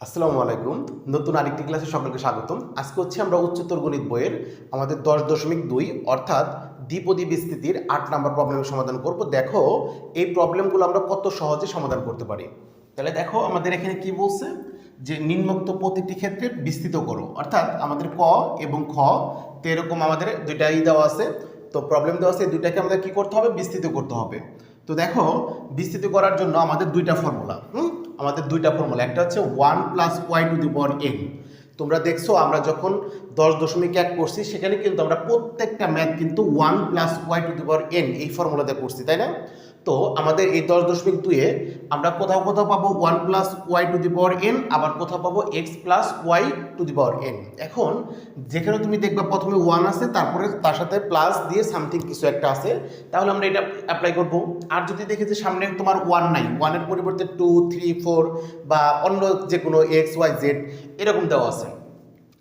আসসালামু আলাইকুম। নতুন আরেকটি ক্লাসে সকলকে স্বাগতম। আজকে হচ্ছে আমরা উচ্চতর গণিত বইয়ের আমাদের দশ দশমিক দুই, অর্থাৎ দ্বিপদী বিস্তৃতির আট নম্বর প্রবলেমের সমাধান করব। দেখো, এই প্রবলেমগুলো আমরা কত সহজে সমাধান করতে পারি। তাহলে দেখো, আমাদের এখানে কি বলছে? যে নিম্নোক্ত প্রতিটি ক্ষেত্রে বিস্তৃত করো। অর্থাৎ আমাদের ক এবং খ, তো এরকম আমাদের দুইটাই দেওয়া আছে। তো প্রবলেম দেওয়া আছে দুইটাকে আমাদের কি করতে হবে? বিস্তৃত করতে হবে। তো দেখো, বিস্তৃত করার জন্য আমাদের দুইটা ফর্মুলা হুম? আমাদের দুইটা ফর্মুলা একটা হচ্ছে one plus y to the power n তোমরা দেখছ, আমরা যখন দশ দশমিক এক করছি, সেখানে কিন্তু আমরা প্রত্যেকটা ম্যাথ কিন্তু one plus y to the power n এই ফর্মুলাতে করছি, তাই না? তো আমাদের এই দশ দশমিক দুইয়ে আমরা কোথাও কোথাও পাবো one plus y to the power n আবার কোথাও পাবো x plus y to the power n এখন যেখানে তুমি দেখবে প্রথমে ওয়ান আছে, তারপরে তার সাথে প্লাস দিয়ে সামথিং কিছু একটা আছে, তাহলে আমরা এটা অ্যাপ্লাই করব। আর যদি দেখি যে সামনে তোমার ওয়ান নাই ওয়ানের পরিবর্তে টু থ্রি ফোর বা অন্য যে কোনো এক্স ওয়াই জেড এরকম দেওয়া আছে।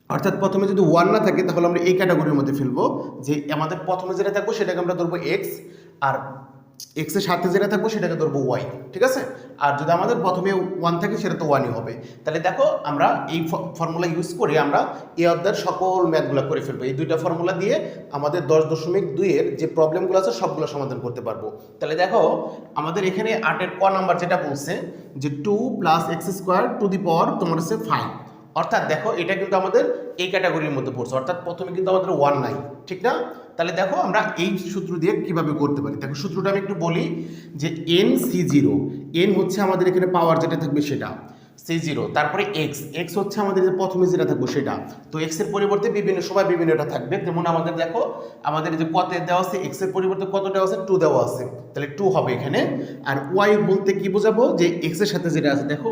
অর্থাৎ প্রথমে যদি ওয়ান না থাকে, তাহলে আমরা এই ক্যাটাগরির মধ্যে ফেলব যে আমাদের প্রথমে যেটা থাকব, সেটাকে আমরা ধরবো এক্স আর এক্সের সাথে যেটা থাকব সেটাকে ধরবো ওয়াই ঠিক আছে? আর যদি আমাদের প্রথমে ওয়ান থাকে সেটা তো ওয়ানই হবে। তাহলে দেখো, আমরা এই ফর্মুলা ইউজ করে আমরা এই অধ্যায়ের সকল ম্যাথগুলো করে ফেলব। এই দুইটা ফর্মুলা দিয়ে আমাদের দশ দশমিক দুইয়ের যে প্রবলেমগুলো আছে সবগুলো সমাধান করতে পারব। তাহলে দেখো, আমাদের এখানে আটের ক নাম্বার যেটা বলছে, যে two plus x square to the power তোমার হচ্ছে ফাইভ অর্থাৎ দেখো, এটা কিন্তু আমাদের এই ক্যাটাগরির মধ্যে পড়ছে। অর্থাৎ প্রথমে কিন্তু আমাদের ওয়ান নাই, ঠিক না? তাহলে দেখো আমরা এই সূত্র দিয়ে কীভাবে করতে পারি। দেখো সূত্রটা আমি একটু বলি যে এন সি জিরো এন হচ্ছে আমাদের এখানে পাওয়ার যেটা থাকবে সেটা সি জিরো তারপরে এক্স এক্স হচ্ছে আমাদের যে প্রথমে যেটা থাকবে সেটা। তো এক্সের পরিবর্তে বিভিন্ন সময় বিভিন্নটা থাকবে। যেমন আমাদের দেখো, আমাদের যে কত দেওয়া আছে এক্সের পরিবর্তে কত দেওয়া আছে? টু দেওয়া আছে। তাহলে টু হবে এখানে। আর ওয়াই বলতে কি বোঝাবো? যে এক্সের সাথে যেটা আছে, দেখো,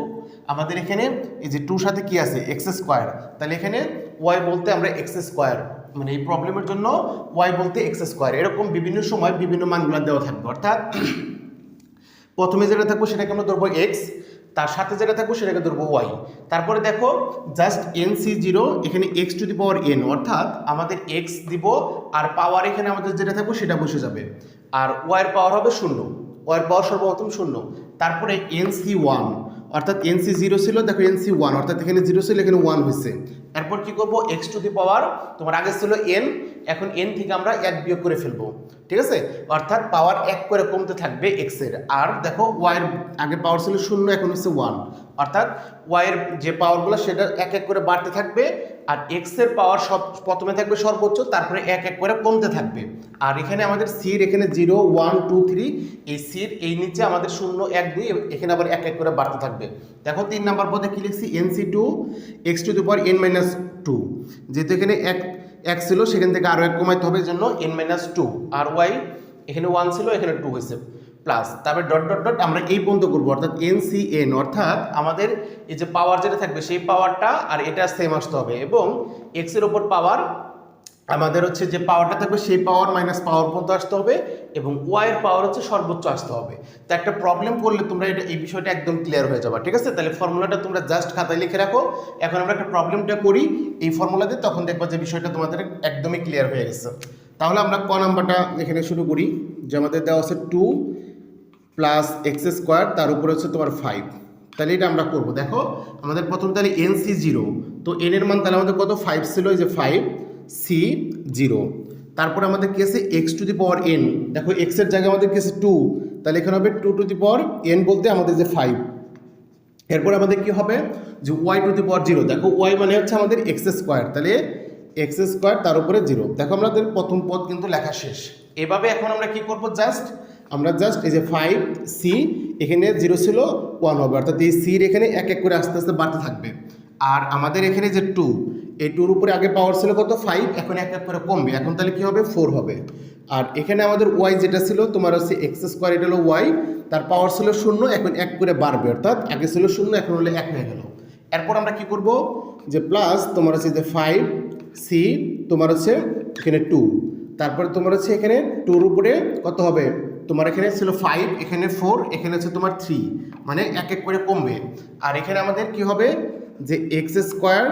আমাদের এখানে এই যে টুর সাথে কি আছে? এক্স স্কোয়ার তাহলে এখানে ওয়াই বলতে আমরা এক্স স্কোয়ার মানে এই প্রবলেমের জন্য ওয়াই বলতে এক্স স্কোয়ার এরকম বিভিন্ন সময় বিভিন্ন মানগুলো দেওয়া থাকবে। অর্থাৎ প্রথমে যেটা থাকব সেটাকে আমরা ধরবো এক্স তার সাথে যেটা থাকব সেটাকে ধরবো ওয়াই তারপরে দেখো জাস্ট এন সি জিরো এখানে x to the power n অর্থাৎ আমাদের এক্স দিব আর পাওয়ার এখানে আমাদের যেটা থাকব সেটা বসে যাবে। আর ওয়াইয়ের পাওয়ার হবে শূন্য ওয়াইয়ের পাওয়ার সর্বপ্রথম শূন্য। তারপরে এন সি ওয়ান অর্থাৎ এন সি জিরো ছিল, দেখো এন সি ওয়ান, অর্থাৎ এখানে জিরো ছিল, এখানে ওয়ান হয়েছে। এরপর কি করব? এক্স টু দি পাওয়ার, তোমার আগে ছিল এন এখন এন থেকে আমরা এক বিয়োগ করে ফেলব, ঠিক আছে? অর্থাৎ পাওয়ার এক করে কমতে থাকবে এক্সের। আর দেখো ওয়াইয়ের আগে পাওয়ার ছিল শূন্য, এখন হচ্ছে ওয়ান অর্থাৎ ওয়াইয়ের যে পাওয়ারগুলো সেটা এক এক করে বাড়তে থাকবে, আর এক্সের পাওয়ার সব প্রথমে থাকবে সর্বোচ্চ, তারপরে এক এক করে কমতে থাকবে। আর এখানে আমাদের সির এখানে জিরো ওয়ান টু থ্রি এই সির এই নিচে আমাদের শূন্য, এক দুই এখানে আবার এক এক করে বাড়তে থাকবে। দেখো তিন নাম্বার পদে কি লিখছি? N C two x to the power n minus two যেহেতু এখানে এক এক ছিল, সেখান থেকে আরও এক কমাইতে হবে জন্য এন মাইনাস টু আর ওয়াই এখানে ওয়ান ছিল, এখানে টু হয়েছে প্লাস তারপরে ডট ডট ডট আমরা এই পর্যন্ত করব, অর্থাৎ এন সি এন অর্থাৎ আমাদের এই যে পাওয়ার যেটা থাকবে, সেই পাওয়ারটা আর এটা সেম আসতে হবে এবং এক্সের ওপর পাওয়ার আমাদের হচ্ছে যে পাওয়ারটা থাকবে, সেই পাওয়ার মাইনাস পাওয়ার পর্যন্ত আসতে হবে এবং ওয়াইয়ের পাওয়ার হচ্ছে সর্বোচ্চ আসতে হবে। তো একটা প্রবলেম করলে তোমরা এটা, এই বিষয়টা একদম ক্লিয়ার হয়ে যাবে, ঠিক আছে? তাহলে ফর্মুলাটা তোমরা জাস্ট খাতায় লিখে রাখো। এখন আমরা একটা প্রবলেমটা করি, এই ফর্মুলা দিয়ে তখন দেখব যে বিষয়টা তোমাদের একদমই ক্লিয়ার হয়ে গেছে। তাহলে আমরা ক নাম্বারটা এখানে শুরু করি, যে আমাদের দেওয়া আছে টু প্লাস এক্স স্কোয়ার তার উপরে হচ্ছে তোমার ফাইভ তাহলে এটা আমরা করব। দেখো, আমাদের প্রথম তাহলে এন সি জিরো তো এন এর মান তাহলে আমাদের কত? ফাইভ ছিল, এই যে ফাইভ সি জিরো তারপরে আমাদের কি আছে? X to the power n দেখো এক্সের জায়গায় আমাদের কি আছে? টু তাহলে এখানে হবে two to the power n বলতে আমাদের যে ফাইভ এরপর আমাদের কি হবে? যে y to the power zero দেখো ওয়াই মানে হচ্ছে আমাদের এক্স স্কোয়ার তাহলে এক্স স্কোয়ার তার উপরে জিরো দেখো, আমাদের প্রথম পদ কিন্তু লেখা শেষ। এভাবে এখন আমরা কি করব? জাস্ট আমরা জাস্ট এই যে ফাইভ সি এখানে জিরো ছিল ওয়ান হবে অর্থাৎ এই সির এখানে এক এক করে আস্তে আস্তে বাড়তে থাকবে। আর আমাদের এখানে যে টু এই টুর উপরে আগে পাওয়ার ছিল কত? ফাইভ এখন এক এক করে কমবে। এখন তাহলে কি হবে? ফোর হবে। আর এখানে আমাদের ওয়াই যেটা ছিল, তোমার হচ্ছে এক্স স্কোয়ার এটা হলো ওয়াই তার পাওয়ার ছিল শূন্য, এখন এক করে বাড়বে। অর্থাৎ আগে ছিল শূন্য, এখন হলে এক হয়ে গেল। এরপর আমরা কি করব? যে প্লাস তোমার হচ্ছে যে ফাইভ সি তোমার হচ্ছে এখানে টু তারপরে তোমার হচ্ছে এখানে টুর উপরে কত হবে? তোমার এখানে ছিল ফাইভ এখানে ফোর এখানে হচ্ছে তোমার থ্রি মানে এক এক করে কমবে। আর এখানে আমাদের কি হবে? যে এক্স স্কোয়ার,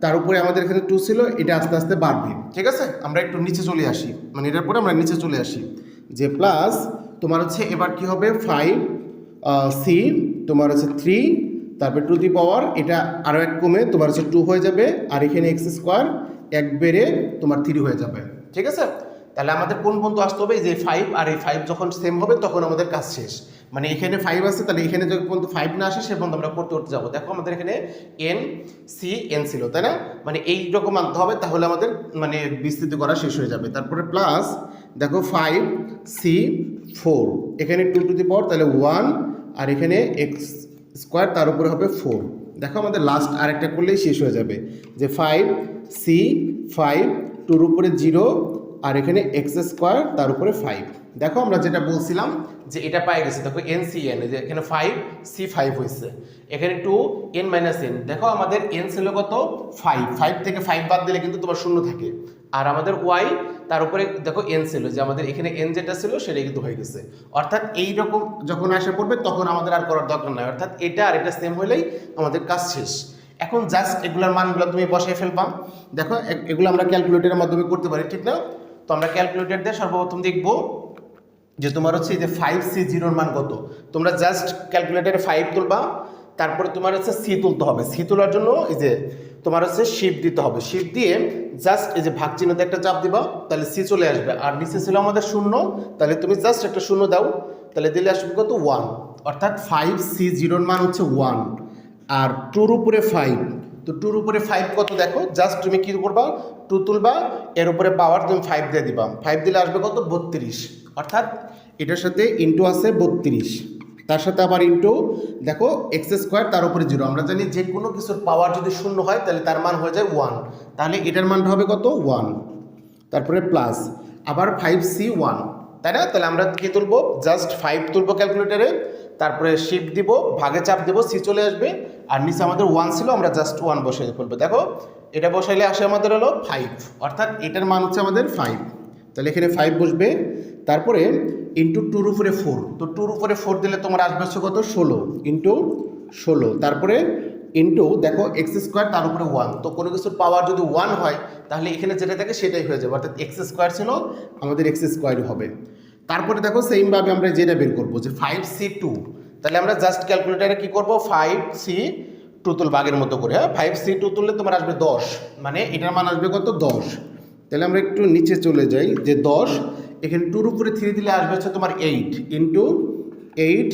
তার উপরে আমাদের এখানে টু ছিল, এটা আস্তে আস্তে বাড়বে। ঠিক আছে? আমরা একটু নিচে চলে আসি। মানে এটার পরে আমরা নিচে চলে আসি। যে প্লাস তোমার হচ্ছে এবার কি হবে? ফাইভ সি তোমার হচ্ছে থ্রি তারপরে টু দি পাওয়ার এটা আরও এক কমে, তোমার হচ্ছে টু হয়ে যাবে। আর এখানে এক্স স্কোয়ার এক বেড়ে তোমার থ্রি হয়ে যাবে। ঠিক আছে? তাহলে আমাদের কোন পর্যন্ত আসতে হবে? যে ফাইভ আর এই ফাইভ যখন সেম হবে, তখন আমাদের কাজ শেষ। মানে এখানে ফাইভ আছে, তাহলে এখানে যখন পর্যন্ত ফাইভ না আসে, সে পর্যন্ত আমরা করতে করতে যাব। দেখো আমাদের এখানে এন সি এন ছিল, তাই না? মানে এই রকম আনতে হবে, তাহলে আমাদের মানে বিস্তৃতি করা শেষ হয়ে যাবে। তারপরে প্লাস দেখো ফাইভ সি ফোর এখানে টু টু দি পাওয়ার তাহলে ওয়ান আর এখানে এক্স স্কোয়ার তার উপরে হবে ফোর দেখো আমাদের লাস্ট আরেকটা করলেই শেষ হয়ে যাবে। যে ফাইভ সি ফাইভ টুর উপরে জিরো আর এখানে এক্স স্কোয়ার তার উপরে ফাইভ দেখো আমরা যেটা বলছিলাম যে এটা পাই গেছে, দেখো এন সি এন যে এখানে ফাইভ সি ফাইভ হয়েছে এখানে টু এন মাইনাস এন দেখো আমাদের এন ছিল কত? ফাইভ ফাইভ থেকে ফাইভ বাদ দিলে কিন্তু তোমার শূন্য থাকে। আর আমাদের ওয়াই তার উপরে দেখো এন ছিল, যে আমাদের এখানে এন যেটা ছিল, সেটাই কিন্তু হয়ে গেছে। অর্থাৎ এই রকম যখন আসে পড়বে, তখন আমাদের আর করার দরকার নাই। অর্থাৎ এটা আর এটা সেম হলেই আমাদের কাজ শেষ। এখন জাস্ট এগুলোর মানগুলো তুমি বসাই ফেলবা। দেখো এগুলো আমরা ক্যালকুলেটরের মাধ্যমে করতে পারি, ঠিক না? তো আমরা ক্যালকুলেটর দিয়ে সর্বপ্রথম দেখব যে তোমার হচ্ছে এই যে ফাইভ সি জিরোর মান কত? তোমরা জাস্ট ক্যালকুলেটারে ফাইভ তুলবা, তারপরে তোমার হচ্ছে সি তুলতে হবে। সি তোলার জন্য এই যে তোমার হচ্ছে শিপ দিতে হবে। শিপ দিয়ে জাস্ট এই যে ভাগ চিহ্নতে একটা চাপ দিবা, তাহলে সি চলে আসবে। আর নিচে ছিল আমাদের শূন্য, তাহলে তুমি জাস্ট একটা শূন্য দাও। তাহলে দিলে আসবে কত? ওয়ান অর্থাৎ ফাইভ সি জিরোর মান হচ্ছে ওয়ান আর টুর উপরে ফাইভ তো টুর উপরে ফাইভ কত দেখো? জাস্ট তুমি কী করবা? টু তুলবা, এর উপরে পাওয়ার তুমি ফাইভ দিয়ে দিবা। ফাইভ দিলে আসবে কত? বত্রিশ। অর্থাৎ এটার সাথে ইন্টু আছে বত্রিশ। তার সাথে আবার ইন্টু দেখো এক্স স্কোয়ার তার উপরে জিরো আমরা জানি যে কোনো কিছুর পাওয়ার যদি শূন্য হয়, তাহলে তার মান হয়ে যায় ওয়ান তাহলে এটার মানটা হবে কত? ওয়ান তারপরে প্লাস আবার ফাইভ সি ওয়ান তাই না? তাহলে আমরা কি তুলবো? জাস্ট ফাইভ তুলবো ক্যালকুলেটারে তারপরে শিফট দিব, ভাগে চাপ দেবো সি চলে আসবে। আর নিচে আমাদের ওয়ান ছিল, আমরা জাস্ট ওয়ান বসাই ফেলব। দেখো, এটা বসাইলে আসে আমাদের হলো ফাইভ অর্থাৎ এটার মান হচ্ছে আমাদের ফাইভ তাহলে এখানে ফাইভ বসবে। তারপরে ইন্টু টুর উপরে ফোর তো টুর উপরে ফোর দিলে তোমার আসবে হচ্ছে কত? ষোলো। ইন্টু ষোলো। তারপরে ইন্টু দেখো এক্স স্কোয়ার তার উপরে ওয়ান তো কোনো কিছুর পাওয়ার যদি ওয়ান হয়, তাহলে এখানে যেটা থাকে সেটাই হয়ে যাবে। অর্থাৎ এক্স স্কোয়ার ছিল, আমাদের এক্স স্কোয়ারই হবে। তারপরে দেখো সেমভাবে আমরা যেটা বের করব, যে ফাইভ সি টু তাহলে আমরা জাস্ট ক্যালকুলেটারে কী করব? ফাইভ সি টু তুল বাগের মতো করে। হ্যাঁ ফাইভ সি টু তুললে তোমার আসবে দশ। মানে এটার মান আসবে কত? দশ। তাহলে আমরা একটু নিচে চলে যাই, যে দশ, এখানে টুর উপরে থ্রি দিলে আসবে হচ্ছে তোমার এইট ইন্টু এইট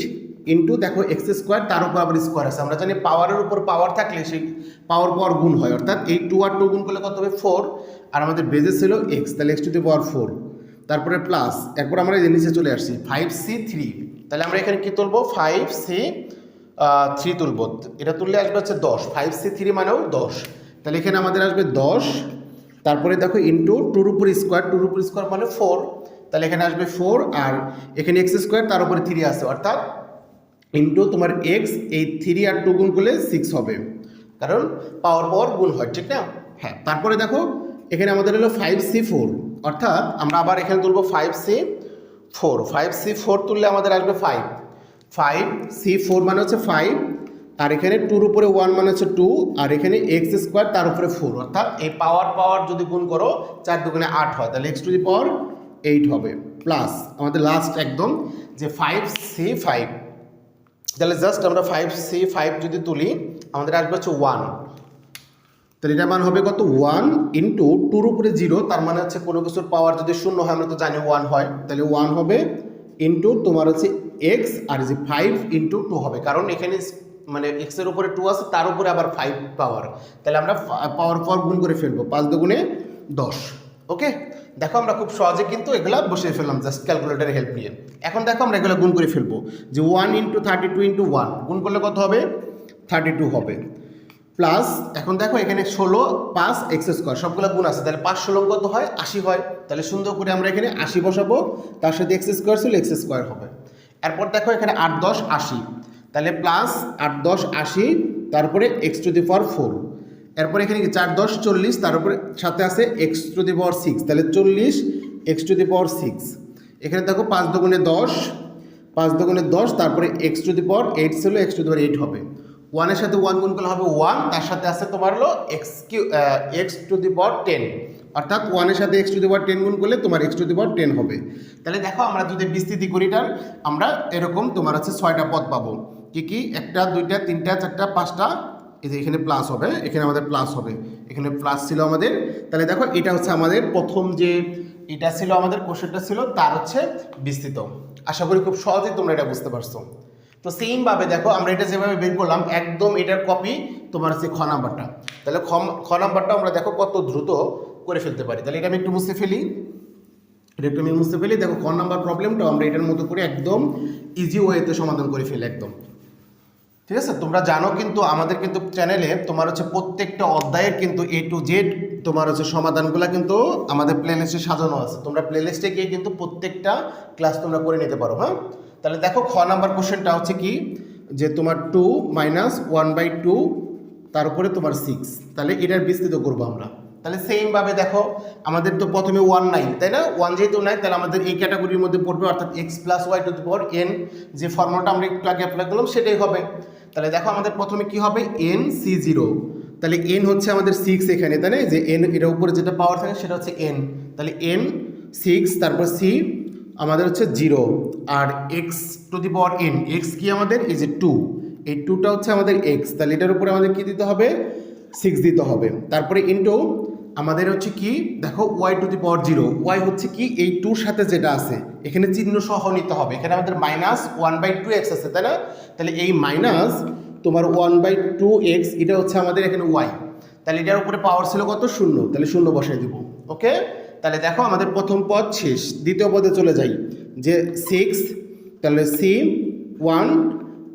ইন্টু দেখো এক্স স্কোয়ার তার উপর আবার স্কোয়ার আছে। আমরা জানি পাওয়ারের উপর পাওয়ার থাকলে সেই পাওয়ার পাওয়ার গুণ হয়, অর্থাৎ এই টু আর টু গুণ করলে কত হবে? ফোর আর আমাদের বেজে ছিল এক্স তাহলে x to the power four তারপরে প্লাস এরপর আমরা এই নিচে চলে আসছি ফাইভ সি থ্রি তাহলে আমরা এখানে কি তুলবো? ফাইভ সি থ্রি তুলবো। এটা তুললে আসবে হচ্ছে দশ। ফাইভ সি থ্রি মানেও দশ। তাহলে এখানে আমাদের আসবে দশ। তারপরে দেখো ইন্টু টুর উপর স্কোয়ার টুর উপর স্কোয়ার মানে ফোর তাহলে এখানে আসবে ফোর আর এখানে এক্স স্কোয়ার তার উপরে থ্রি আছে। অর্থাৎ ইন্টু তোমার এক্স এই থ্রি আর টু গুণ করলে সিক্স হবে। কারণ পাওয়ার পাওয়ার গুণ হয়, ঠিক না? হ্যাঁ তারপরে দেখো, এখানে আমাদের হলো ফাইভ সি ফোর অর্থাৎ আমরা আবার এখানে তুলবো five C four five C four তুললে আমাদের আসবে ফাইভ ফাইভ সি ফোর মানে হচ্ছে ফাইভ আর এখানে টুর উপরে ওয়ান মানে হচ্ছে টু আর এখানে এক্স স্কোয়ার তার উপরে ফোর অর্থাৎ এই পাওয়ার পাওয়ার যদি গুণ করো, চার দুগুণে আট হয়, তাহলে x to the power eight হবে। প্লাস আমাদের লাস্ট একদম, যে ফাইভ সি ফাইভ তাহলে জাস্ট আমরা ফাইভ সি ফাইভ যদি তুলি, আমাদের আসবে হচ্ছে ওয়ান তাহলে এটার মান হবে কত? ওয়ান ইন্টু টুর উপরে জিরো তার মানে হচ্ছে কোনো কিছুর পাওয়ার যদি শূন্য হয়, আমরা তো জানি ওয়ান হয়। তাহলে ওয়ান হবে ইন্টু তোমার হচ্ছে এক্স আর যে ফাইভ ইন্টু টু হবে। কারণ এখানে মানে এক্সের উপরে টু আছে, তার উপরে আবার ফাইভ পাওয়ার তাহলে আমরা পাওয়ার পাওয়ার গুণ করে ফেলব, পাঁচ দুগুণে দশ। ওকে দেখো আমরা খুব সহজে কিন্তু এগুলা বসিয়ে ফেললাম জাস্ট ক্যালকুলেটারের হেল্প নিয়ে। এখন দেখো আমরা এগুলো গুণ করে ফেলব, যে one into thirty two into one গুণ করলে কত হবে? থার্টি টু হবে। প্লাস এখন দেখো এখানে ষোলো পাঁচ এক্স স্কোয়ার সবগুলো গুণ আছে, তাহলে পাঁচ ষোলো কত হয়, আশি হয়। তাহলে সুন্দর করে আমরা এখানে আশি বসাবো, তার সাথে এক্স স্কোয়ার ছিল এক্স স্কোয়ার হবে। এরপর দেখো এখানে আট, দশ, আশি। তাহলে প্লাস আট দশ আশি, তারপরে x to the power four এরপর এখানে কি চার দশ, চল্লিশ তার উপরে সাথে আছে x to the power six তাহলে চল্লিশ x to the power six এখানে দেখো পাঁচ দুগুণে দশ, পাঁচ দুগুণে দশ, তারপরে x to the power eight ছিল x to the power eight হবে। ওয়ানের সাথে ওয়ান গুণ করলে হবে ওয়ান তার সাথে আছে তোমার হলো x q x to the power ten অর্থাৎ ওয়ানের সাথে x to the power ten গুণ করলে তোমার x to the power ten হবে। তাহলে দেখো আমরা যদি বিস্তৃতি করি আমরা এরকম তোমার হচ্ছে ছয়টা পদ পাবো। কি কি? একটা, দুইটা, তিনটা, চারটা, পাঁচটা। এই যে এখানে প্লাস হবে, এখানে আমাদের প্লাস হবে। এখানে প্লাস ছিল আমাদের। তাহলে দেখো, এটা হচ্ছে আমাদের প্রথম যে, এটা ছিল আমাদের কোশ্চেনটা ছিল, তার হচ্ছে বিস্তৃত। আশা করি খুব সহজেই তোমরা এটা বুঝতে পারছ। তো সেমভাবে দেখো, আমরা এটা যেভাবে বের করলাম, একদম এটার কপি তোমার হচ্ছে খ নাম্বারটা তাহলে খ খ নাম্বারটা আমরা দেখো কত দ্রুত করে ফেলতে পারি। তাহলে এটা আমি একটু মুছে ফেলি। এটা একটু আমি মুছতে ফেলি। দেখো ক নাম্বার প্রবলেমটা আমরা এটার মতো করে একদম ইজি ওয়েতে সমাধান করে ফেলি, একদম। ঠিক আছে? তোমরা জানো কিন্তু আমাদের কিন্তু চ্যানেলে তোমার হচ্ছে প্রত্যেকটা অধ্যায়ের কিন্তু এ টু জেড তোমার হচ্ছে সমাধানগুলো কিন্তু আমাদের প্লেলিস্টে সাজানো আছে। তোমরা প্লেলিস্টে গিয়ে কিন্তু প্রত্যেকটা ক্লাস তোমরা করে নিতে পারো হ্যাঁ? তাহলে দেখো, খ নাম্বার কোশ্চেনটা হচ্ছে কি? যে তোমার two minus one by two তার উপরে তোমার সিক্স তাহলে এটার বিস্তৃত করব আমরা। তাহলে সেমভাবে দেখো, আমাদের তো প্রথমে ওয়ান নাই তাই না? ওয়ান যেহেতু নাই, তাহলে আমাদের এই ক্যাটাগরির মধ্যে পড়বে, অর্থাৎ x plus y to power n যে ফর্মুলাটা আমরা একটু আগে অ্যাপ্লাই করলাম, সেটাই হবে। তাহলে দেখো আমাদের প্রথমে কি হবে? এন সি জিরো তাহলে এন হচ্ছে আমাদের সিক্স এখানে, তাই না? যে এন এটার উপরে যেটা পাওয়ার থাকে, সেটা হচ্ছে এন তাহলে এন সিক্স তারপর সি আমাদের হচ্ছে zero R x to the power n x কি আমাদের? এই যে টু এই টুটা হচ্ছে আমাদের এক্স তাহলে এটার উপরে আমাদের কি দিতে হবে? সিক্স দিতে হবে। তারপরে ইন্টু আমাদের হচ্ছে কি, দেখো y to the power zero y হচ্ছে কি এই টুর সাথে যেটা আছে, এখানে চিহ্ন সহ নিতে হবে, এখানে আমাদের minus one by two x আছে, তাই না? তাহলে এই মাইনাস তোমার ওয়ান বাই টু এক্স এটা হচ্ছে আমাদের এখানে ওয়াই তাহলে এটার উপরে পাওয়ার ছিল কত? শূন্য, তাহলে শূন্য বসাই দিব ওকে তাহলে দেখো আমাদের প্রথম পদ শেষ, দ্বিতীয় পদে চলে যাই, যে সিক্স তাহলে সি ওয়ান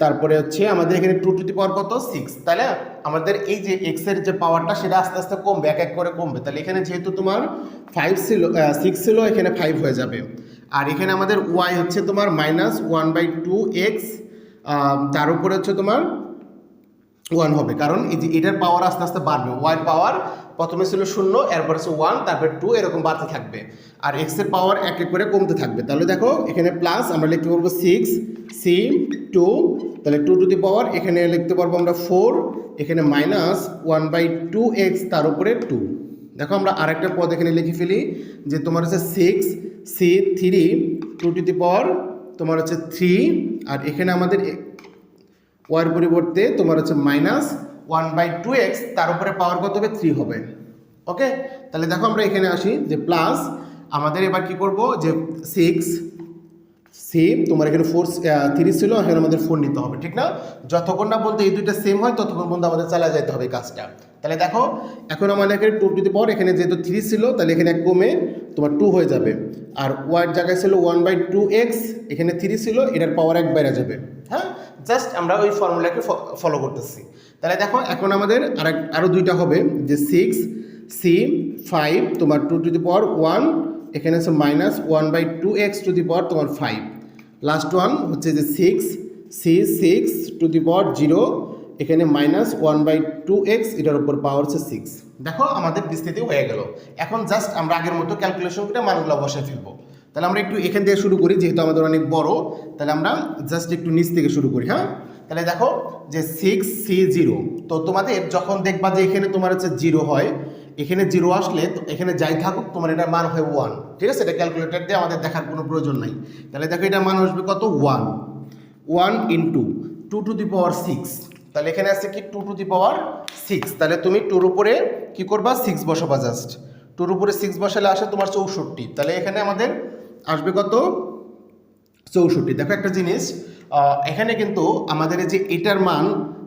তারপরে হচ্ছে আমাদের এখানে টু টু দি পাওয়ার কত? সিক্স তাহলে আমাদের এই যে এক্সের যে পাওয়ারটা সেটা আস্তে আস্তে কমবে, এক এক করে কমবে। তাহলে এখানে যেহেতু তোমার ফাইভ ছিল সিক্স ছিল, এখানে ফাইভ হয়ে যাবে। আর এখানে আমাদের ওয়াই হচ্ছে তোমার minus one by two x তার উপরে হচ্ছে তোমার ওয়ান হবে। কারণ এই যে এটার পাওয়ার আস্তে আস্তে বাড়বে। ওয়াইয়ের পাওয়ার প্রথমে ছিল শূন্য, এরপর হচ্ছে ওয়ান তারপর টু এরকম বাড়তে থাকবে। আর এক্সের পাওয়ার এক এক করে কমতে থাকবে। তাহলে দেখো, এখানে প্লাস আমরা লিখতে পারব সিক্স সি টু তাহলে টু টু দি পাওয়ার এখানে লিখতে পারব আমরা ফোর এখানে minus one by two x তার উপরে টু দেখো আমরা আরেকটা পদ এখানে লিখে ফেলি, যে তোমার হচ্ছে six C three two to the power তোমার হচ্ছে থ্রি আর এখানে আমাদের ওয়ার পরিবর্তে তোমার হচ্ছে minus one by two x তার উপরে পাওয়ার কত হবে? থ্রি হবে। ওকে তাহলে দেখো আমরা এখানে আসি যে প্লাস আমাদের এবার কি করব? যে সিক্স সি তোমার এখানে ফোর থ্রি ছিল, এখানে আমাদের ফোর নিতে হবে, ঠিক না? যতক্ষণ না বলতে এই দুইটা সেম হয়, ততক্ষণ পর্যন্ত আমাদের চালা যেতে হবে কাজটা। তাহলে দেখো, এখন আমাদের এখানে টু টু দি পাওয়ার এখানে যেহেতু থ্রি ছিল, তাহলে এখানে কমে তোমার টু হয়ে যাবে। আর ওয়ার জায়গায় ছিল ওয়ান বাই টু এক্স এখানে থ্রি ছিল, এটার পাওয়ার এক বেড়ে যাবে। হ্যাঁ? জাস্ট আমরা ওই ফর্মুলাকে ফলো করতেছি। তাহলে দেখো, এখন আমাদের আরেক আরও দুইটা হবে, যে সিক্স সি ফাইভ তোমার two to the power one এখানে আছে minus one by two x to the power তোমার ফাইভ লাস্ট ওয়ান হচ্ছে যে six C six to the power zero এখানে minus one by two x এটার উপর পাওয়ার হচ্ছে সিক্স দেখো, আমাদের বিস্তৃতি হয়ে গেল। এখন জাস্ট আমরা আগের মতো ক্যালকুলেশন করে মানগুলো বসে ফেলব। তাহলে আমরা একটু এখান থেকে শুরু করি, যেহেতু আমাদের অনেক বড়, তাহলে আমরা জাস্ট একটু নিচ থেকে শুরু করি হ্যাঁ? তাহলে দেখো যে সিক্স সি জিরো তো তোমাদের যখন দেখবা যে এখানে তোমার হচ্ছে জিরো হয়, এখানে জিরো আসলে এখানে যাই থাকুক, তোমার এটা মান হয় ওয়ান ঠিক আছে? এটা ক্যালকুলেটার দিয়ে আমাদের দেখার কোনো প্রয়োজন নাই। তাহলে দেখো এটা মান আসবে কত? One one into two to the power six তাহলে এখানে আছে কি? Two to the power six তাহলে তুমি টুর উপরে কী করবা? সিক্স বসাবা জাস্ট টুর উপরে সিক্স বসালে আসে তোমার চৌষট্টি, তাহলে এখানে আমাদের আসবে কত? চৌষট্টি। দেখো একটা জিনিস এখানে কিন্তু আমাদের যে এটার মান,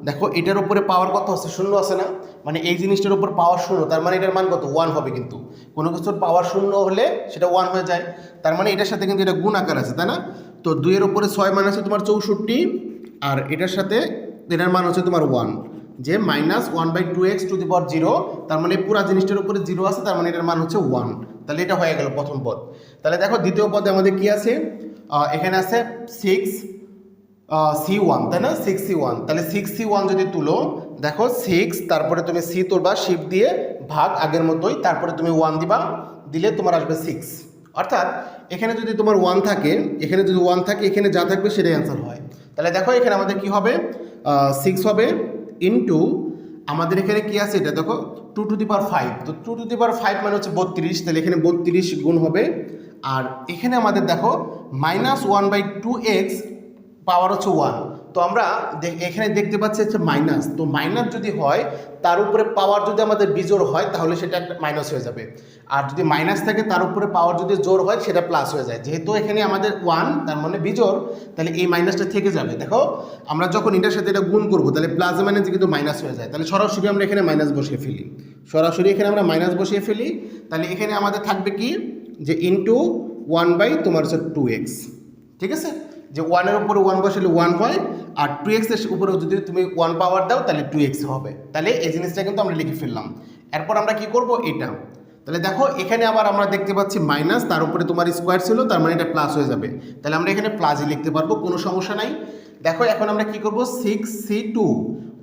দেখো এটার উপরে পাওয়ার কত আছে? শূন্য আছে না? মানে এই জিনিসটার উপর পাওয়ার শূন্য, তার মানে এটার মান কত? ওয়ান হবে কিন্তু। কোনো কিছুর পাওয়ার শূন্য হলে সেটা ওয়ান হয়ে যায়। তার মানে এটার সাথে কিন্তু এটা গুণ আকার আছে, তাই না? তো দুইয়ের উপরে ছয় মান আছে তোমার চৌষট্টি, আর এটার সাথে এটার মান হচ্ছে তোমার ওয়ান যে minus one by two x to the power zero তার মানে পুরা জিনিসটার উপরে জিরো আছে, তার মানে এটার মান হচ্ছে ওয়ান তাহলে এটা হয়ে গেল প্রথম পদ। তাহলে দেখো দ্বিতীয় পদে আমাদের কি আছে? এখানে আছে সিক্স সি ওয়ান তাই না? সিক্স সি ওয়ান তাহলে সিক্স সি ওয়ান যদি তুলো, দেখো সিক্স তারপরে তুমি সি তুলবা শিপ দিয়ে ভাগ আগের মতোই, তারপরে তুমি ওয়ান দিবা, দিলে তোমার আসবে সিক্স অর্থাৎ এখানে যদি তোমার ওয়ান থাকে, এখানে যদি ওয়ান থাকে, এখানে যা থাকবে সেটাই অ্যান্সার হয়। তাহলে দেখো এখানে আমাদের কি হবে? সিক্স হবে ইন্টু আমাদের এখানে কি আছে? এটা দেখো two to the power five তো two to the power five মানে হচ্ছে বত্রিশ, তাহলে এখানে বত্রিশ গুণ হবে। আর এখানে আমাদের দেখো minus one by two x power হচ্ছে ওয়ান তো আমরা এখানে দেখতে পাচ্ছি হচ্ছে মাইনাস তো মাইনাস যদি হয়, তার উপরে পাওয়ার যদি আমাদের বিজোর হয়, তাহলে সেটা একটা মাইনাস হয়ে যাবে। আর যদি মাইনাস থাকে, তার উপরে পাওয়ার যদি জোর হয়, সেটা প্লাস হয়ে যায়। যেহেতু এখানে আমাদের ওয়ান তার মানে বিজোর তাহলে এই মাইনাসটা থেকে যাবে। দেখো, আমরা যখন এটার সাথে এটা গুণ করব, তাহলে প্লাস মাইনাস কিন্তু মাইনাস হয়ে যায়। তাহলে সরাসরি আমরা এখানে মাইনাস বসিয়ে ফেলি। সরাসরি এখানে আমরা মাইনাস বসিয়ে ফেলি। তাহলে এখানে আমাদের থাকবে কি? যে ইন্টু ওয়ান বাই তোমার হচ্ছে টু এক্স ঠিক আছে? যে ওয়ানের উপরে ওয়ান বসালে ওয়ান হয়, আর টু এক্সের উপরে যদি তুমি ওয়ান পাওয়ার দাও, তাহলে টু এক্স হবে। তাহলে এই জিনিসটা কিন্তু আমরা লিখে ফেললাম। এরপর আমরা কি করব? এটা। তাহলে দেখো, এখানে আবার আমরা দেখতে পাচ্ছি মাইনাস তার উপরে তোমার স্কোয়ার ছিল, তার মানে এটা প্লাস হয়ে যাবে। তাহলে আমরা এখানে প্লাসই লিখতে পারব, কোনো সমস্যা নাই। দেখো, এখন আমরা কি করব? সিক্স সি টু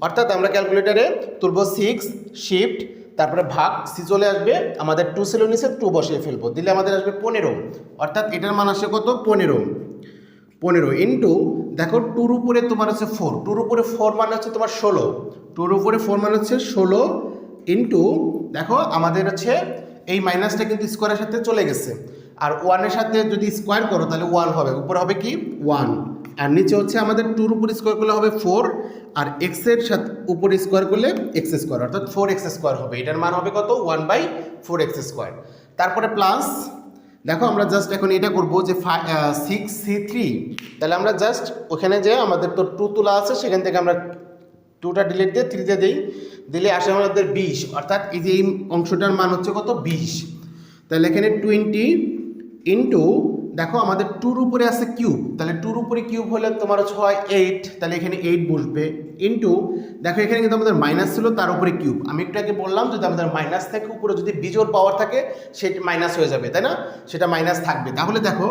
অর্থাৎ আমরা ক্যালকুলেটারে তুলব সিক্স শিফট তারপরে ভাগ সি চলে আসবে, আমাদের টু ছিল নিচে টু বসিয়ে ফেলব। দিলে আমাদের আসবে পনেরো। অর্থাৎ এটার মান আসে কত? পনেরো। পনেরো ইন্টু দেখো টুর উপরে তোমার হচ্ছে ফোর টুর উপরে ফোর মানে হচ্ছে তোমার ষোলো। টুর উপরে ফোর মানে হচ্ছে ষোলো ইন্টু দেখো আমাদের হচ্ছে এই মাইনাসটা কিন্তু স্কোয়ারের সাথে চলে গেছে। আর ওয়ানের সাথে যদি স্কোয়ার করো, তাহলে ওয়ান হবে। উপরে হবে কি? ওয়ান আর নিচে হচ্ছে আমাদের টুর উপর স্কোয়ার করলে হবে ফোর আর এক্সের সাথে উপর স্কোয়ার করলে এক্স স্কোয়ার অর্থাৎ ফোর এক্স স্কোয়ার হবে। এটার মান হবে কত? One by four x square তারপরে প্লাস দেখো আমরা জাস্ট এখন এটা করব যে সিক্স সি থ্রি তাহলে আমরা জাস্ট ওখানে যে আমাদের তো টু তোলা আছে, সেখান থেকে আমরা টুটা ডিলিট দিয়ে থ্রিতে দিই। দিলে আসে আমাদের বিশ, অর্থাৎ এই যে এই অংশটার মান হচ্ছে কত? বিশ। তাহলে এখানে টোয়েন্টি ইন্টু দেখো আমাদের টুর উপরে আছে কিউব তাহলে টুর উপরে কিউব হলে তোমার হচ্ছে হয় এইট তাহলে এখানে এইট বসবে। ইন্টু দেখো এখানে কিন্তু আমাদের মাইনাস ছিল, তার উপরে কিউব আমি একটু আগে বললাম যদি আমাদের মাইনাস থাকে, উপরে যদি বিজোর পাওয়ার থাকে, সেটা মাইনাস হয়ে যাবে, তাই না? সেটা মাইনাস থাকবে। তাহলে দেখো,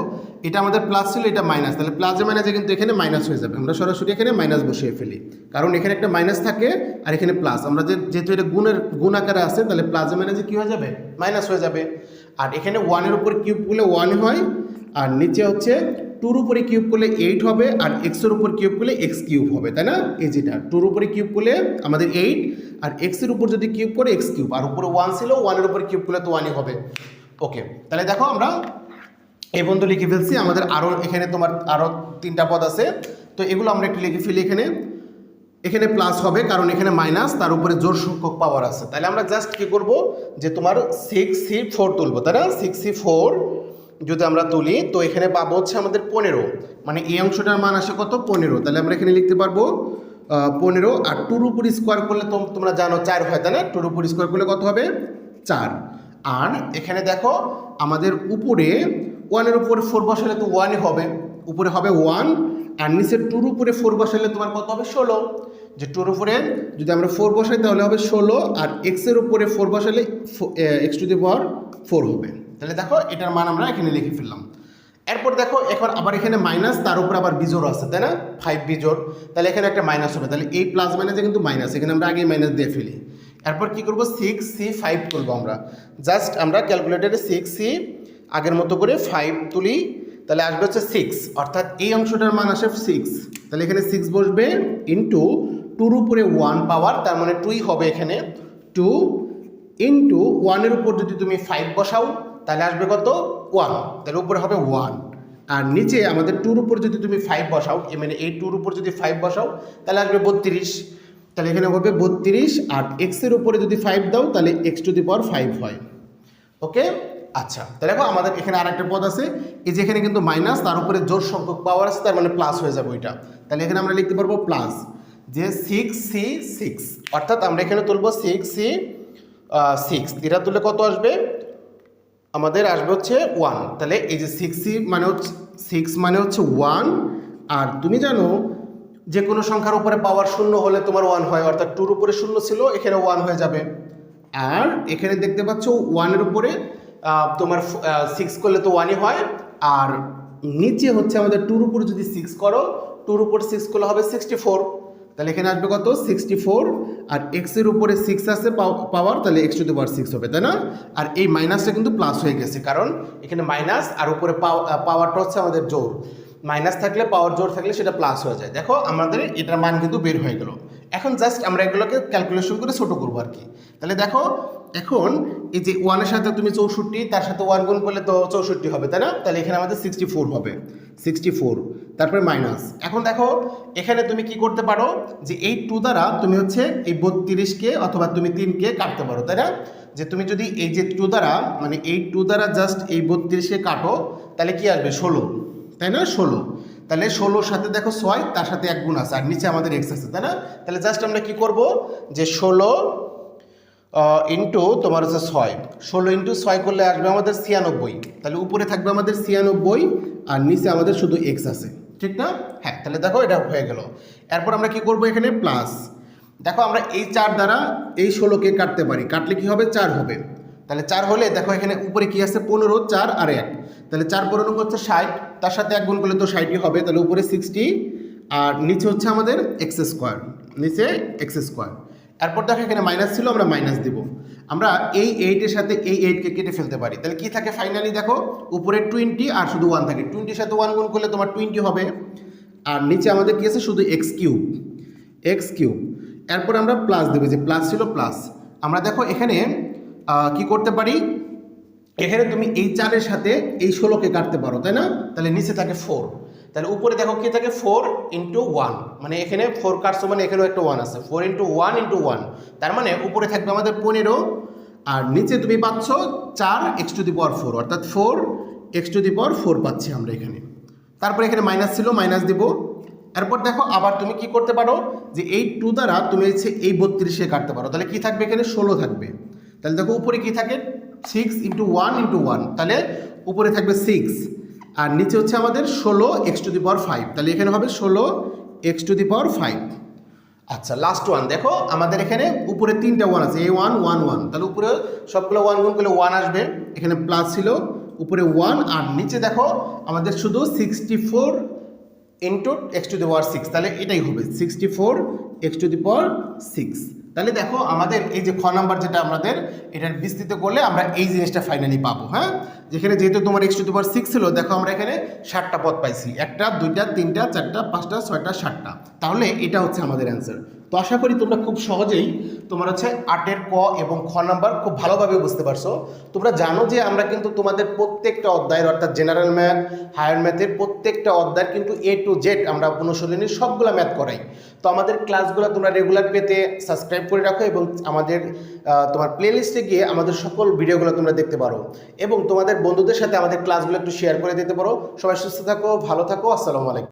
এটা আমাদের প্লাস ছিল, এটা মাইনাস তাহলে প্লাসে মাইনাসে কিন্তু এখানে মাইনাস হয়ে যাবে। আমরা সরাসরি এখানে মাইনাস বসিয়ে ফেলি। কারণ এখানে একটা মাইনাস থাকে আর এখানে প্লাস আমরা যেহেতু এটা গুণের গুণ আকারে আছে, তাহলে প্লাসে মাইনাসে কী হয়ে যাবে? মাইনাস হয়ে যাবে। আর এখানে ওয়ানের উপর কিউব বলে ওয়ান হয় আর নিচে হচ্ছে টুর উপরে কিউব করলে এইট হবে আর এক্সের উপর কিউব করলে এক্স কিউব হবে, তাই না? এই যেটা টুর উপরে কিউব করলে আমাদের এইট আর এক্সের উপর যদি কিউব করে এক্স কিউব আর উপরে ওয়ান ছিল ওয়ানের উপরে কিউব করলে তো ওয়ানই হবে। ওকে তাহলে দেখো আমরা এই পর্যন্ত লিখে ফেলছি, আমাদের আরও এখানে তোমার আরও তিনটা পদ আছে, তো এগুলো আমরা একটু লিখে ফেলি এখানে। এখানে প্লাস হবে, কারণ এখানে মাইনাস তার উপরে জোর সংখ্যক পাওয়ার আছে। তাহলে আমরা জাস্ট কি করব, যে তোমার সিক্স সি ফোর তুলবো, তাই না? সিক্স সি ফোর যদি আমরা তুলি, তো এখানে পাবো হচ্ছে আমাদের পনেরো। মানে এই অংশটার মান আসে কত? পনেরো। তাহলে আমরা এখানে লিখতে পারব পনেরো আর টুর উপর স্কোয়ার করলে তোমরা জানো চার হয়, তাই না? টুর উপর স্কোয়ার করলে কত হবে? চার। আর এখানে দেখো, আমাদের উপরে ওয়ানের উপরে ফোর বসালে তো ওয়ানই হবে। উপরে হবে ওয়ান আর নিচের টুর উপরে ফোর বসালে তোমার কত হবে? ষোলো। যে টুর উপরে যদি আমরা ফোর বসাই তাহলে হবে ষোলো আর এক্সের উপরে ফোর বসালে x to the power four হবে। তাহলে দেখো, এটার মান আমরা এখানে লিখে ফেললাম। এরপর দেখো এখন আবার এখানে মাইনাস তার উপর আবার বিজোর আছে, তাই না? ফাইভ বিজোড়। তাহলে এখানে একটা মাইনাস হবে। তাহলে এই প্লাস মাইনাসে কিন্তু মাইনাস এখানে আমরা আগে মাইনাস দিয়ে ফেলি। এরপর কি করব? সিক্স সি ফাইভ করব আমরা। জাস্ট আমরা ক্যালকুলেটারে সিক্স সি আগের মতো করে ফাইভ তুলি। তাহলে আসবে হচ্ছে সিক্স অর্থাৎ এই অংশটার মান আসে সিক্স তাহলে এখানে সিক্স বসবে ইন্টু টুর উপরে ওয়ান পাওয়ার তার মানে টুই হবে এখানে টু ইন্টু ওয়ানের উপর যদি তুমি ফাইভ বসাও তাহলে আসবে কত? ওয়ান তাহলে উপরে হবে ওয়ান আর নিচে আমাদের টুর উপর যদি তুমি ফাইভ বসাও মানে এই টুর উপর যদি ফাইভ বসাও, তাহলে আসবে বত্রিশ। তাহলে এখানে হবে বত্রিশ, আর এক্সের উপরে যদি ফাইভ দাও, তাহলে x to the power five হয়। ওকে আচ্ছা তাহলে দেখো আমাদের এখানে আর একটা পদ আছে। এই যে এখানে কিন্তু মাইনাস তার উপরে জোর সংখ্যক পাওয়ার আছে, তার মানে প্লাস হয়ে যাবে ওইটা। তাহলে এখানে আমরা লিখতে পারব প্লাস যে সিক্স সি সিক্স অর্থাৎ আমরা এখানে তুলবো সিক্স সি সিক্স এটা তুললে কত আসবে? আমাদের আসবে হচ্ছে ওয়ান তাহলে এই যে সিক্স সি মানে হচ্ছে সিক্স মানে হচ্ছে ওয়ান আর তুমি জানো যে কোনো সংখ্যার উপরে পাওয়ার শূন্য হলে তোমার ওয়ান হয়, অর্থাৎ টুর উপরে শূন্য ছিল, এখানে ওয়ান হয়ে যাবে। আর এখানে দেখতে পাচ্ছ ওয়ানের উপরে তোমার সিক্স করলে তো ওয়ানই হয়। আর নিচে হচ্ছে আমাদের টুর উপরে যদি সিক্স করো টুর উপর সিক্স করলে হবে সিক্সটি ফোর তাহলে এখানে আসবে কত? সিক্সটি ফোর আর এক্সের উপরে সিক্স আছে পাওয়ার, তাহলে x to the power six হবে, তাই না? আর এই মাইনাসটা কিন্তু প্লাস হয়ে গেছে, কারণ এখানে মাইনাস আর উপরে পাওয়ারটা হচ্ছে আমাদের জোর মাইনাস থাকলে পাওয়ার জোর থাকলে সেটা প্লাস হয়ে যায়। দেখো, আমাদের এটার মান কিন্তু বের হয়ে গেল। এখন জাস্ট আমরা এগুলোকে ক্যালকুলেশন করে ছোটো করব আর কি। তাহলে দেখো, এখন এই যে ওয়ানের সাথে তুমি চৌষট্টি, তার সাথে ওয়ান গুণ করলে তো চৌষট্টি হবে, তাই না? তাহলে এখানে আমাদের সিক্সটি ফোর হবে। সিক্সটি ফোর তারপরে মাইনাস এখন দেখো, এখানে তুমি কি করতে পারো, যে এই টু দ্বারা তুমি হচ্ছে এই বত্রিশকে অথবা তুমি তিনকে কাটতে পারো, তাই না? যে তুমি যদি এই যে টু দ্বারা মানে এই টু দ্বারা জাস্ট এই বত্রিশকে কাটো, তাহলে কি আসবে? ষোলো, তাই না? ষোলো। তাহলে ষোলোর সাথে দেখো ছয়, তার সাথে এক গুণ আছে, আর নিচে আমাদের এক্স আছে, তাই না? তাহলে জাস্ট আমরা কি করব? যে ষোলো ইন্টু তোমার হচ্ছে ছয়। ষোলো ইন্টু ছয় করলে আসবে আমাদের ছিয়ানব্বই। তাহলে উপরে থাকবে আমাদের ছিয়ানব্বই, আর নিচে আমাদের শুধু এক্স আছে। ঠিক না? হ্যাঁ তাহলে দেখো এটা হয়ে গেল। এরপর আমরা কি করব এখানে? প্লাস দেখো আমরা এই চার দ্বারা এই ষোলোকে কাটতে পারি। কাটলে কি হবে? চার হবে। তাহলে চার হলে দেখো এখানে উপরে কি আছে? পনেরো, চার আর এক। তাহলে চার পনেরো হচ্ছে ষাট। তার সাথে এক গুণ করলে তো ষাটই হবে। তাহলে উপরে সিক্সটি আর নিচে হচ্ছে আমাদের এক্স স্কোয়ার নিচে এক্স স্কোয়ার এরপর দেখো এখানে মাইনাস ছিল, আমরা মাইনাস দিব। আমরা এই এইটের সাথে এই এইটকে কেটে ফেলতে পারি। তাহলে কি থাকে ফাইনালি দেখো? উপরে টোয়েন্টি আর শুধু ওয়ান থাকে। টোয়েন্টির সাথে ওয়ান গুণ করলে তোমার টোয়েন্টি হবে। আর নিচে আমাদের কী আছে? শুধু এক্স কিউব এক্স কিউব এরপর আমরা প্লাস দেবো। যে প্লাস ছিল প্লাস আমরা দেখো এখানে কি করতে পারি? এখানে তুমি এই চারের সাথে এই ষোলোকে কাটতে পারো, তাই না? তাহলে নিচে থাকে ফোর তাহলে উপরে দেখো কি থাকে? ফোর ইন্টু ওয়ান মানে এখানে ফোর কাটছো মানে এখানেও একটা ওয়ান আছে। Four into one into one তার মানে উপরে থাকবে আমাদের পনেরো। আর নিচে তুমি পাচ্ছ চার x to the power four অর্থাৎ four x to the power four পাচ্ছি আমরা এখানে। তারপরে এখানে মাইনাস ছিল মাইনাস দিব। এরপর দেখো আবার তুমি কি করতে পারো? যে এই টু দ্বারা তুমি হচ্ছে এই বত্রিশে কাটতে পারো। তাহলে কি থাকবে এখানে? ষোলো থাকবে। তাহলে দেখো উপরে কি থাকে? Six into one into one তাহলে উপরে থাকবে সিক্স আর নিচে হচ্ছে আমাদের ষোলো x to the power five তাহলে এখানে হবে ষোলো x to the power five আচ্ছা লাস্ট ওয়ান দেখো, আমাদের এখানে উপরে তিনটা ওয়ান আছে। এ ওয়ান ওয়ান ওয়ান তাহলে উপরে সবগুলো ওয়ান গুণ করলে ওয়ান আসবে। এখানে প্লাস ছিল, উপরে ওয়ান আর নিচে দেখো, আমাদের শুধু sixty four into x to the power six তাহলে এটাই হবে sixty four x to the power six তাহলে দেখো আমাদের এই যে খ নাম্বার যেটা আমাদের, এটার বিস্তৃত করলে আমরা এই জিনিসটা ফাইনালি পাবো হ্যাঁ? যেখানে যেহেতু তোমার এক্স টু সিক্স ছিল, দেখো আমরা এখানে ষাটটা পদ পাইছি। একটা, দুইটা, তিনটা, চারটা, পাঁচটা, ছয়টা ষাটটা তাহলে এটা হচ্ছে আমাদের অ্যান্সার তো আশা করি তোমরা খুব সহজেই তোমার হচ্ছে আটের ক এবং খ নাম্বার খুব ভালোভাবে বুঝতে পারছ। তোমরা জানো যে আমরা কিন্তু তোমাদের প্রত্যেকটা অধ্যায়ের অর্থাৎ জেনারেল ম্যাথ হায়ার ম্যাথের প্রত্যেকটা অধ্যায় কিন্তু এ টু জেড আমরা অনুশীলনীর সবগুলো ম্যাথ করাই। তো আমাদের ক্লাসগুলো তোমরা রেগুলার পেতে সাবস্ক্রাইব করে রাখো এবং আমাদের তোমার প্লেলিস্টে গিয়ে আমাদের সকল ভিডিওগুলো তোমরা দেখতে পারো। এবং তোমাদের বন্ধুদের সাথে আমাদের ক্লাসগুলো একটু শেয়ার করে দিতে পারো। সবাই সুস্থ থাকো, ভালো থাকো, আসসালামু আলাইকুম।